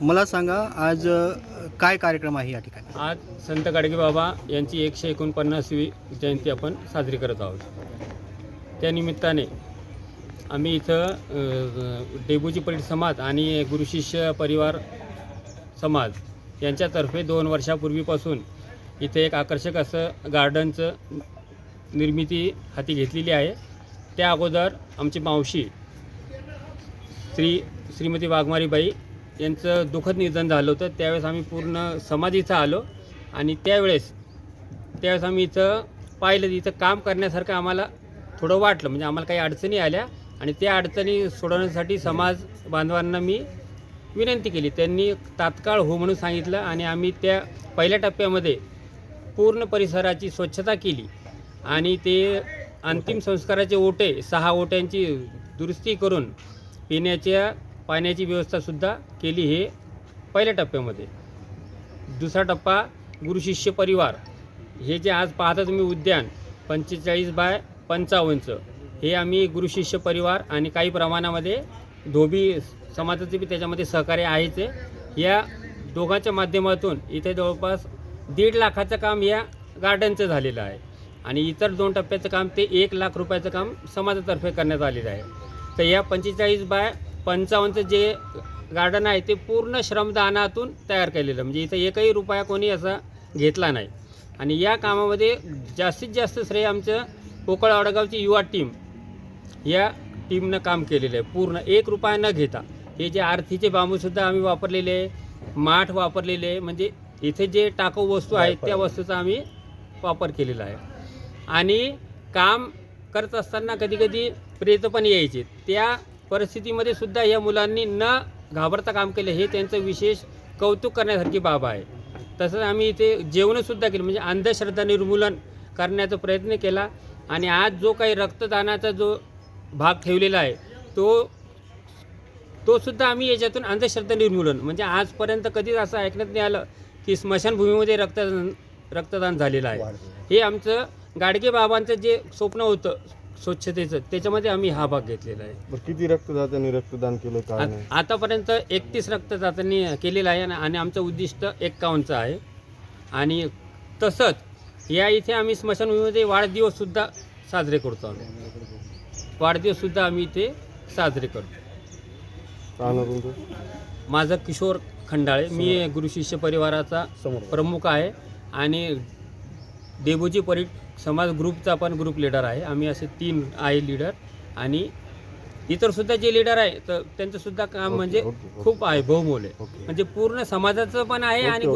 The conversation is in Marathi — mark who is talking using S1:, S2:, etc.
S1: मला सांगा आज अ, काय कार्यक्रम आहे या ठिकाणी?
S2: आज संत गाडगे बाबा यांची एकशे एकोणपन्नासवी जयंती आपण साजरी करत आहोत. त्यानिमित्ताने आम्ही इथं अ, डेबूजी परीट समाज आणि गुरुशिष्य परिवार समाज यांच्यातर्फे दोन वर्षापूर्वीपासून इथे एक आकर्षक असं गार्डनचं निर्मिती हाती घेतलेली आहे. त्या अगोदर आमची मावशी श्री श्रीमती वाघमारीबाई यांचं दुःखद निधन झालं होतं. त्यावेळेस आम्ही पूर्ण समाज इथं आलो आणि त्यावेळेस त्यावेळेस आम्ही इथं पाहिलं इथं काम करण्यासारखं आम्हाला थोडं वाटलं. म्हणजे आम्हाला काही अडचणी आल्या आणि त्या अडचणी सोडवण्यासाठी समाज बांधवांना मी विनंती केली. त्यांनी तात्काळ हो म्हणून सांगितलं आणि आम्ही त्या पहिल्या टप्प्यामध्ये पूर्ण परिसराची स्वच्छता केली आणि ते अंतिम संस्काराचे ओटे सहा ओट्यांची दुरुस्ती करून पिण्याच्या पाण्याची व्यवस्थासुद्धा केली हे पहिल्या टप्प्यामध्ये. दुसरा टप्पा गुरुशिष्य परिवार. हे जे आज पाहता तुम्ही उद्यान पंचेचाळीस बाय पंचावन्नचं. हे आम्ही गुरुशिष्य परिवार आणि काही प्रमाणामध्ये धोबी समाजाचे बी त्याच्यामध्ये सहकार्य आहेच आहे. या दोघांच्या माध्यमातून इथे जवळपास दीड लाखाचं काम या गार्डनचं झालेलं आहे. आणि इतर दोन टप्प्याचं काम ते एक लाख रुपयाचं काम समाजातर्फे करण्यात आलेलं आहे. तर या पंचेचाळीस बाय पंचावन्नचं जे गार्डन आहे ते पूर्ण श्रमदानातून तयार केलेलं म्हणजे इथं एकही रुपया कोणी असा घेतला नाही. आणि या कामामध्ये जास्तीत जास्त श्रेय आमचं पोकळ वडगावची युवा टीम या टीमनं काम केलेलं आहे. पूर्ण एक रुपया न घेता. हे जे आरतीचे बांबूसुद्धा आम्ही वापरलेले आहे माठ वापरलेले आहे म्हणजे इथे जे टाकाऊ वस्तू आहेत त्या वस्तूचा आम्ही वापर केलेला आहे. आणि काम करत असताना कधीकधी प्रेत पण यायचे. त्या परिस्थितीमध्ये सुद्धा या मुलांनी न घाबरता काम केलं हे त्यांचं विशेष कौतुक करण्यासारखी बाब आहे. तसंच आम्ही इथे जेवणसुद्धा केलं म्हणजे अंधश्रद्धा निर्मूलन करण्याचा प्रयत्न केला. आणि आज जो काही रक्तदानाचा जो भाग ठेवलेला आहे तो तो सुद्धा आम्ही याच्यातून अंधश्रद्धा निर्मूलन म्हणजे आजपर्यंत कधीच असं ऐकण्यात नाही आलं की स्मशानभूमीमध्ये रक्तदान रक्तदान झालेलं आहे. हे आमचं गाडगे बाबांचं जे स्वप्न होतं स्वच्छतेचं. त्याच्यामध्ये आम्ही हा भाग घेतलेला आहे.
S3: बरं किती रक्तदात्यांनी रक्तदान केलं काय नाही?
S2: आ- आतापर्यंत एकतीस रक्तदात्यांनी केलेलं आहे आणि- आणि आमचं उद्दिष्ट एक्कावन्नचं आहे. आणि तसंच या इथे आम्ही स्मशानभूमीमध्ये वाढदिवससुद्धा साजरे करतो आम्ही. वाढदिवससुद्धा आम्ही इथे साजरे करतो.
S3: काय नाव तुमचं?
S2: माझं किशोर खंडाळे. मी गुरुशिष्य परिवाराचा प्रमुख आहे. आणि देबोजी परीट समाज ग्रुपचा पण ग्रुप लीडर आहे. आम्ही असे तीन आहे लीडर आणि इतरसुद्धा जे लीडर आहे तर त्यांचंसुद्धा काम
S3: ओके,
S2: म्हणजे. खूप आहे बहुमोल आहे. म्हणजे पूर्ण समाजाचं पण आहे आणि